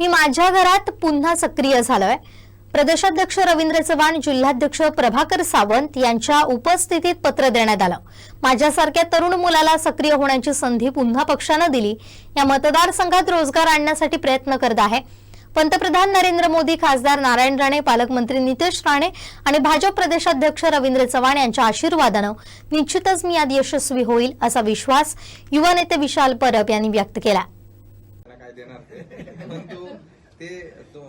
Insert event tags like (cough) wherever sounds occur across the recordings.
मी माझ्या घरात पुन्हा सक्रिय झालोय. प्रदेशाध्यक्ष रवींद्र चव्हाण जिल्हाध्यक्ष प्रभाकर सावंत यांच्या उपस्थितीत पत्र देण्यात आलं. माझ्यासारख्या तरुण मुलाला सक्रिय होण्याची संधी पुन्हा पक्षानं दिली. या मतदारसंघात रोजगार आणण्यासाठी प्रयत्न करत आहे. पंतप्रधान नरेंद्र मोदी खासदार नारायण राणे पालकमंत्री नितेश राणे आणि भाजप प्रदेशाध्यक्ष रवींद्र चव्हाण यांच्या आशीर्वादानं निश्चितच मी यात यशस्वी होईल असा विश्वास युवा नेते विशाल परब यांनी व्यक्त केला. देणार ते. परंतु ते तो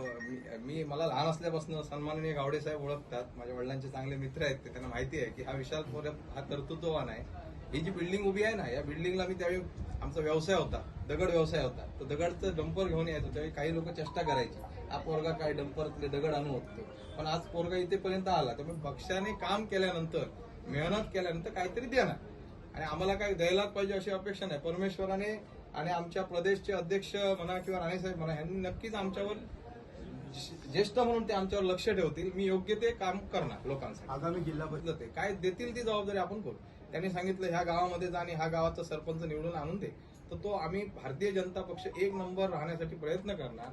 मी- मला लहान असल्यापासून सन्माननीय गावडे साहेब ओळखतात. माझ्या वडिलांचे चांगले मित्र आहेत ते त्यांना माहिती आहे की हा विशाल पोरे हा कर्तृत्ववान आहे. ही जी बिल्डिंग उभी आहे ना या बिल्डिंगला मी त्यावेळी आमचा व्यवसाय होता दगड व्यवसाय होता. तो दगडचं डंपर घेऊन यायचो. त्यावेळी काही लोक चेष्टा करायची हा पोरगा काय डंपरतले दगड आणू होतो पण आज पोरगा इथेपर्यंत आला. त्यामुळे पक्षाने काम केल्यानंतर मेहनत केल्यानंतर काहीतरी देणार. आणि आम्हाला काय द्यायलाच पाहिजे अशी अपेक्षा नाही. परमेश्वराने आणि आमच्या प्रदेशचे अध्यक्ष म्हणा किंवा राणेसाहेब म्हणा यांनी नक्कीच आमच्यावर ज्येष्ठ म्हणून ते आमच्यावर लक्ष ठेवतील. मी योग्य ते काम करणार लोकांसाठी. आगामी जिल्हा परिषद. आहे. काय देतील ती जबाबदारी आपण करू. त्यांनी सांगितलं ह्या गावामध्ये जा आणि ह्या गावाचा सरपंच निवडून आणून दे. तर तो आम्ही भारतीय जनता पक्ष एक नंबर राहण्यासाठी प्रयत्न करणार.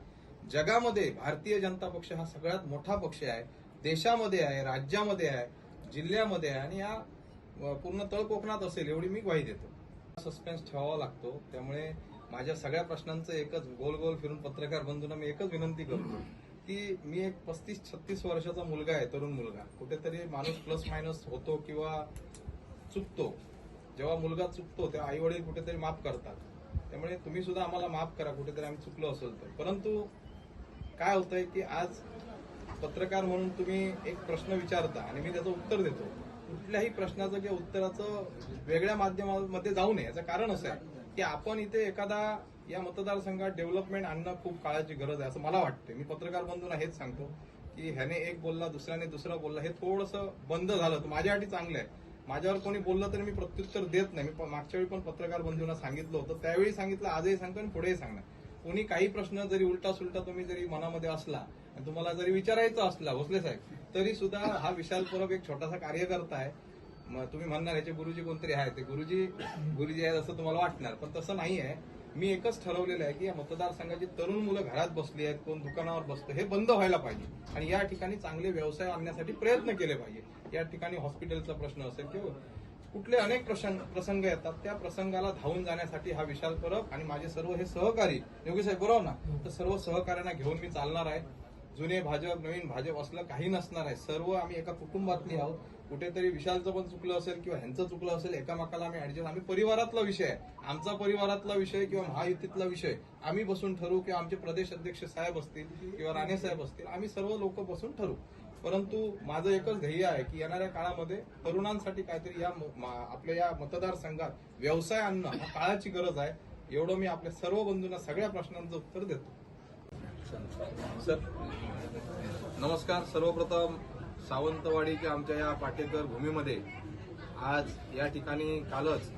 जगामध्ये भारतीय जनता पक्ष हा सगळ्यात मोठा पक्ष आहे. देशामध्ये आहे राज्यामध्ये आहे जिल्ह्यामध्ये आहे आणि या पूर्ण तळ कोकणात असेल एवढी मी ग्वाही देतो. सस्पेन्स ठेवावा लागतो. त्यामुळे माझ्या सगळ्या प्रश्नांचं एकच गोल गोल फिरून पत्रकार बंधूंना मी एकच विनंती करतो की मी एक पस्तीस छत्तीस वर्षाचा मुलगा आहे तरुण मुलगा. कुठेतरी माणूस प्लस मायनस होतो किंवा चुकतो. जेव्हा मुलगा चुकतो तेव्हा आई वडील कुठेतरी माफ करतात. त्यामुळे तुम्ही सुद्धा आम्हाला माफ करा कुठेतरी आम्ही चुकलो असेल तर. परंतु काय होतंय की आज पत्रकार म्हणून तुम्ही एक प्रश्न विचारता आणि मी त्याचं उत्तर देतो. कुठल्याही प्रश्नाचं किंवा उत्तराचं वेगळ्या माध्यमामध्ये जाऊ नये. याचं कारण असं आहे की आपण इथे एखादा या मतदारसंघात डेव्हलपमेंट आणणं खूप काळाची गरज आहे असं मला वाटतं मी पत्रकार बंधूंना हेच सांगतो की ह्याने एक बोलला दुसऱ्याने दुसरा बोलला हे थोडंसं बंद झालं तर माझ्यासाठी चांगलं आहे. माझ्यावर कोणी बोललं तरी मी प्रत्युत्तर देत नाही. मी मागच्या वेळी पण पत्रकार बंधूंना सांगितलं होतं. त्यावेळी सांगितलं आजही सांगतो आणि पुढेही सांगणार. कोणी काही प्रश्न जरी उलटा सुलटा तुम्ही जरी मनामध्ये असला आणि तुम्हाला जरी विचारायचं असला भोसले साहेब तरी सुद्धा हा विशाल परब एक छोटासा कार्यकर्ता आहे. मग तुम्ही म्हणणार याचे गुरुजी कोणतरी आहे ते गुरुजी गुरुजी आहेत असं तुम्हाला वाटणार. पण तसं नाही आहे. मी एकच ठरवलेलं आहे की या मतदारसंघाची तरुण मुलं घरात बसली आहेत कोण दुकानावर बसतं हे बंद व्हायला पाहिजे. आणि या ठिकाणी चांगले व्यवसाय आणण्यासाठी प्रयत्न केले पाहिजे. या ठिकाणी हॉस्पिटलचा प्रश्न असेल किंवा कुठले अनेक प्रसंग प्रसंग येतात. त्या प्रसंगाला धावून जाण्यासाठी हा विशाल परब आणि माझे सर्व हे सहकारी योगी साहेब बरोबर ना? तर सर्व सहकार्यांना घेऊन मी चालणार आहे. जुने भाजप नवीन भाजप असलं काही नसणार आहे. सर्व आम्ही एका कुटुंबातली आहोत. कुठेतरी विशालचं पण चुकलं असेल किंवा ह्यांचं चुकलं असेल एकामेकाला आम्ही ऍडजस्ट आम्ही परिवारातला विषय आहे. आमचा परिवारातला विषय किंवा महायुतीतला विषय आम्ही बसून ठरवू किंवा आमचे प्रदेश अध्यक्ष साहेब असतील किंवा राणे साहेब असतील आम्ही सर्व लोक बसून ठरवू परंतु माझं एकच ध्येय आहे की येणाऱ्या काळामध्ये तरुणांसाठी काहीतरी या म- आपल्या या मतदारसंघात व्यवसाय आणणं हा काळाची गरज आहे. एवढं मी आपल्या सर्व बंधूंना सगळ्या प्रश्नांचं उत्तर देतो. सर नमस्कार. सर्वप्रथम सावंतवाडीच्या आमच्या या पाटेकर भूमीमध्ये आज या ठिकाणी कालच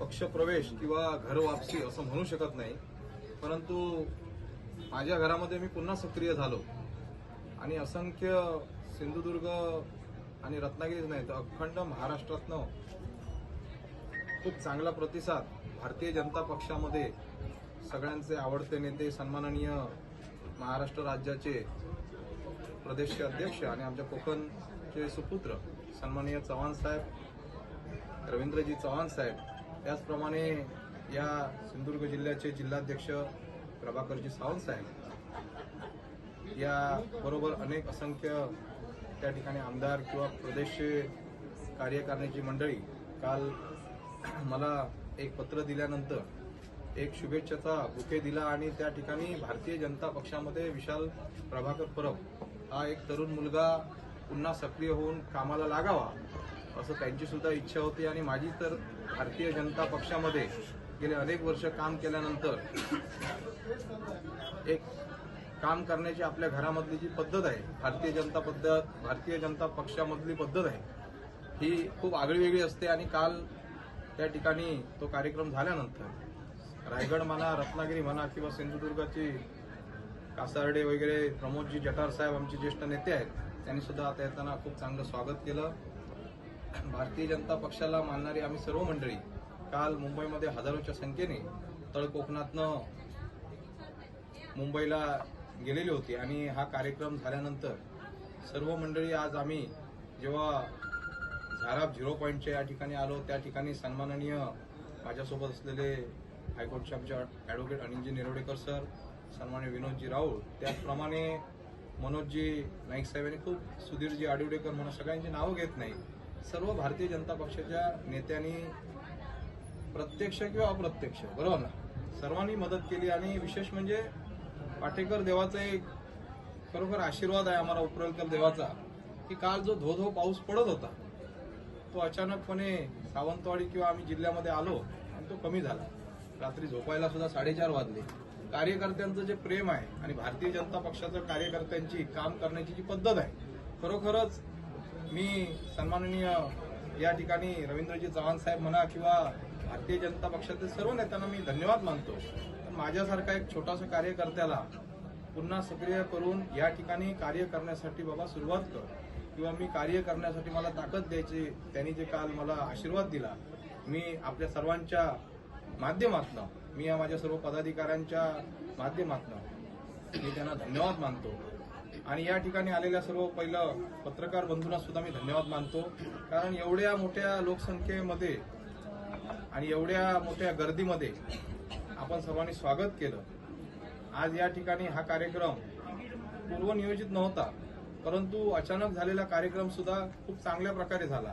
पक्षप्रवेश किंवा घर वापसी असं म्हणू शकत नाही. परंतु माझ्या घरामध्ये मी पुन्हा सक्रिय झालो. आणि असंख्य सिंधुदुर्ग आणि रत्नागिरीच नाही तर अखंड महाराष्ट्रातनं खूप चांगला प्रतिसाद भारतीय जनता पक्षामध्ये सगळ्यांचे आवडते नेते सन्माननीय महाराष्ट्र राज्याचे प्रदेशचे अध्यक्ष आणि आमच्या कोकणचे सुपुत्र सन्माननीय चव्हाण साहेब रवींद्रजी चव्हाण साहेब. त्याचप्रमाणे या सिंधुदुर्ग जिल्ह्याचे जिल्हाध्यक्ष प्रभाकरजी सावंत साहेब. या बरोबर अनेक असंख्य त्या ठिकाणी आमदार किंवा प्रदेशचे कार्यकारिणीची मंडळी काल मला एक पत्र दिल्यानंतर एक शुभेच्छेचा बुके दिला आणि त्या ठिकाणी भारतीय जनता पक्षामध्ये विशाल प्रभाकर परब हा एक तरुण मुलगा पुन्हा सक्रिय होऊन कामाला लागावा असं त्यांची सुद्धा इच्छा होती. आणि माझी तर भारतीय जनता पक्षामध्ये गेले अनेक वर्ष काम केल्यानंतर एक काम करण्याची आपल्या घरामधली जी पद्धत आहे भारतीय जनता पद्धत भारतीय जनता पक्षामधली पद्धत आहे ही खूप आगळीवेगळी असते. आणि काल त्या ठिकाणी तो कार्यक्रम झाल्यानंतर रायगड म्हणा रत्नागिरी म्हणा किंवा सिंधुदुर्गाची कासारडे वगैरे प्रमोदजी जठार साहेब आमचे ज्येष्ठ नेते आहेत त्यांनी सुद्धा आता येताना खूप चांगलं स्वागत केलं. भारतीय जनता पक्षाला मानणारी आम्ही सर्व मंडळी काल मुंबईमध्ये हजारोच्या संख्येने तळकोकणातनं मुंबईला गेलेली होती आणि हा कार्यक्रम झाल्यानंतर सर्व मंडळी आज आम्ही जेव्हा झाराप झिरो पॉईंटच्या या ठिकाणी आलो त्या ठिकाणी सन्माननीय माझ्यासोबत असलेले हायकोर्टचे आमच्या ॲडव्होकेट अनिलजी निरोडेकर सर सन्मान्य विनोदजी राऊळ त्याचप्रमाणे मनोजजी नाईक साहेब यांनी खूप सुधीरजी आडिवडेकर म्हणून सगळ्यांची नावं घेत नाही. सर्व भारतीय जनता पक्षाच्या नेत्यांनी प्रत्यक्ष किंवा अप्रत्यक्ष बरोबर ना? सर्वांनी मदत केली आणि विशेष म्हणजे पाटेकर देवाचा एक खरोखर आशीर्वाद आहे आम्हाला उपरलकर देवाचा की काल जो धो धो पाऊस पडत होता तो अचानकपणे सावंतवाडी किंवा आम्ही जिल्ह्यामध्ये आलो आणि तो कमी झाला. रात्री झोपायला सुद्धा साडेचार वाजले. कार्यकर्त्यांचं जे प्रेम आहे आणि भारतीय जनता पक्षाचं कार्यकर्त्यांची काम करण्याची जी पद्धत आहे खरोखरच मी सन्माननीय या ठिकाणी रवींद्रजी चव्हाण साहेब म्हणा किंवा भारतीय जनता पक्षातील सर्व नेत्यांना मी धन्यवाद मानतो. पण माझ्यासारखा एक छोटासा कार्यकर्त्याला पुन्हा सक्रिय करून या ठिकाणी कार्य करण्यासाठी बाबा सुरुवात कर किंवा मी कार्य करण्यासाठी मला ताकद द्यायची त्यांनी जे काल मला आशीर्वाद दिला मी आपल्या सर्वांच्या माध्यमातनं मी या माझ्या सर्व पदाधिकाऱ्यांच्या माध्यमातनं मी त्यांना धन्यवाद मानतो. आणि या ठिकाणी आलेल्या सर्व पहिलं पत्रकार बंधूंना सुद्धा मी धन्यवाद मानतो. कारण एवढ्या मोठ्या लोकसंख्येमध्ये आणि एवढ्या मोठ्या गर्दीमध्ये आपण सर्वांनी स्वागत केलं. आज या ठिकाणी हा कार्यक्रम पूर्वनियोजित नव्हता परंतु अचानक झालेला कार्यक्रम सुद्धा खूप चांगल्या प्रकारे झाला.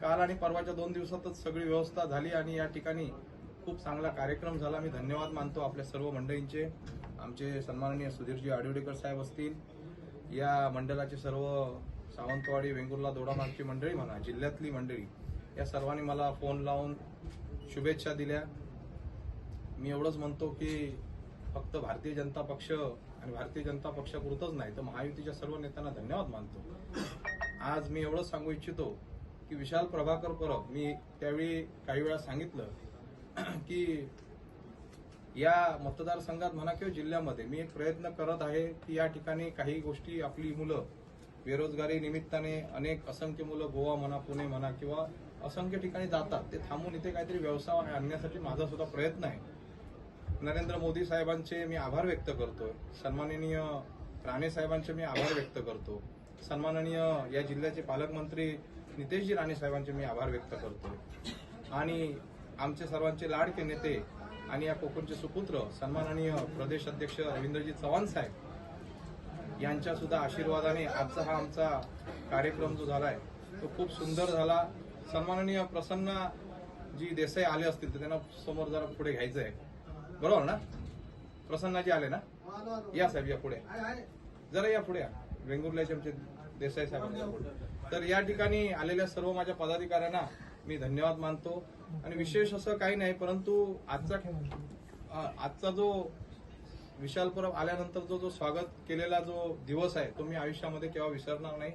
काल आणि परवाच्या दोन दिवसातच सगळी व्यवस्था झाली आणि या ठिकाणी खूप चांगला कार्यक्रम झाला. मी धन्यवाद मानतो आपल्या सर्व मंडळींचे. आमचे सन्माननीय सुधीरजी आडिवडेकर साहेब असतील या मंडळाचे सर्व सावंतवाडी वेंगुर्ला दोडामार्गची मंडळी म्हणा जिल्ह्यातली मंडळी या सर्वांनी मला फोन लावून शुभेच्छा दिल्या. मी एवढंच म्हणतो की फक्त भारतीय जनता पक्ष आणि भारतीय जनता पक्षापुरतंच नाही तर महायुतीच्या सर्व नेत्यांना धन्यवाद मानतो. आज मी एवढंच सांगू इच्छितो की विशाल प्रभाकर परब मी त्यावेळी काही वेळा सांगितलं (clears throat) की या मतदारसंघात म्हणा किंवा जिल्ह्यामध्ये मी एक प्रयत्न करत आहे की या ठिकाणी काही गोष्टी आपली मुलं बेरोजगारी निमित्ताने अनेक असंख्य मुलं गोवा म्हणा पुणे म्हणा किंवा असंख्य ठिकाणी जातात ते थांबून इथे काहीतरी व्यवसाय आणण्यासाठी माझा सुद्धा प्रयत्न आहे. नरेंद्र मोदी साहेबांचे मी आभार व्यक्त करतोय. सन्माननीय राणे साहेबांचे मी आभार व्यक्त करतो. सन्माननीय या जिल्ह्याचे पालकमंत्री नितेशजी राणे साहेबांचे मी आभार व्यक्त करतोय. आणि आमचे सर्वांचे लाडके नेते आणि या कोकणचे सुपुत्र सन्माननीय प्रदेश अध्यक्ष रवींद्रजी चव्हाण साहेब यांच्या सुद्धा आशीर्वादाने आजचा हा आमचा कार्यक्रम जो झालाय तो खूप सुंदर झाला. सन्माननीय प्रसन्न जी देसाई आले असतील तर त्यांना समोर जरा पुढे घ्यायचं आहे बरोबर ना? प्रसन्नाजी आले ना? या साहेब या पुढे. जरा या पुढे या. वेंगुर्ल्याचे आमचे देसाई साहेब तर या ठिकाणी आलेल्या सर्व माझ्या पदाधिकाऱ्यांना मी धन्यवाद मानतो. आणि विशेष असं काही नाही परंतु आजचा आजचा जो विशाल परब आल्यानंतर जो जो स्वागत केलेला जो दिवस आहे तो मी आयुष्यामध्ये केव्हा विसरणार नाही.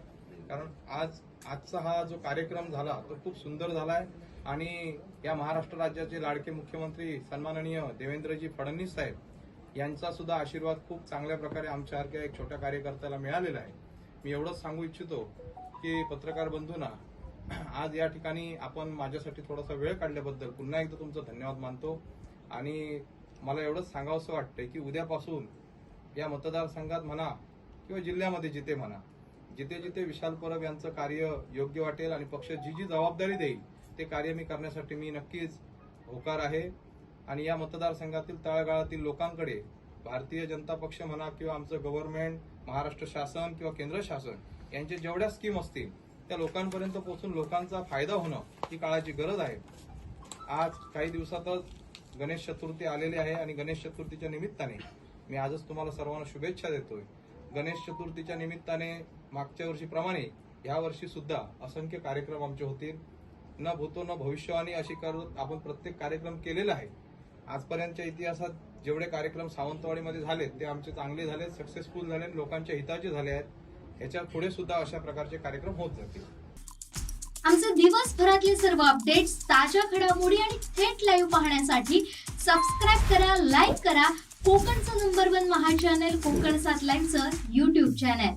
कारण आज आजचा हा जो कार्यक्रम झाला तो खूप सुंदर झाला आहे आणि या महाराष्ट्र राज्याचे लाडके मुख्यमंत्री सन्माननीय देवेंद्रजी फडणवीस साहेब यांचा सुद्धा आशीर्वाद खूप चांगल्या प्रकारे आमच्यासारख्या एक छोट्या कार्यकर्त्याला मिळालेला आहे. मी एवढंच सांगू इच्छितो की पत्रकार बंधूंना (clears throat) आज या ठिकाणी आपण माझ्यासाठी थोडासा वेळ काढल्याबद्दल पुन्हा एकदा तुमचं धन्यवाद मानतो. आणि मला एवढंच सांगावंसं वाटतंय की उद्यापासून या मतदारसंघात म्हणा किंवा जिल्ह्यामध्ये जिथे म्हणा जिथे जिथे विशाल परब यांचं कार्य योग्य वाटेल आणि पक्ष जी जी जबाबदारी देईल ते कार्य मी करण्यासाठी मी नक्कीच होकार आहे. आणि या मतदारसंघातील तळागाळातील लोकांकडे भारतीय जनता पक्ष म्हणा किंवा आमचं गव्हर्नमेंट महाराष्ट्र शासन किंवा केंद्र शासन यांचे जेवढ्या स्कीम असतील त्या लोकांपर्यंत पोहोचून लोकांचा फायदा होणं ही काळाची गरज आहे. आज काही दिवसातच गणेश चतुर्थी आलेली आहे आणि गणेश चतुर्थीच्या निमित्ताने मी आजच तुम्हाला सर्वांना शुभेच्छा देतोय. गणेश चतुर्थीच्या निमित्ताने मागच्या वर्षीप्रमाणे या वर्षी सुद्धा असंख्य कार्यक्रम आमचे होतील. न भूतो न भविष्यवाणी अशी करत आपण प्रत्येक कार्यक्रम केलेला आहे. आजपर्यंतच्या इतिहासात जेवढे कार्यक्रम सावंतवाडीमध्ये झालेत ते आमचे चांगले झाले सक्सेसफुल झाले लोकांच्या हिताचे झाले आहेत. याच्यापुढे सुद्धा अशा प्रकारचे कार्यक्रम होत जातील. आमचे दिवसभरातले सर्व अपडेट्स ताज्या घडामोडी आणि थेट लाईव्ह पाहण्यासाठी सबस्क्राईब करा लाईक करा. कोकणचं नंबर वन महा चॅनल कोकण सात लाईव्हचं युट्यूब चॅनल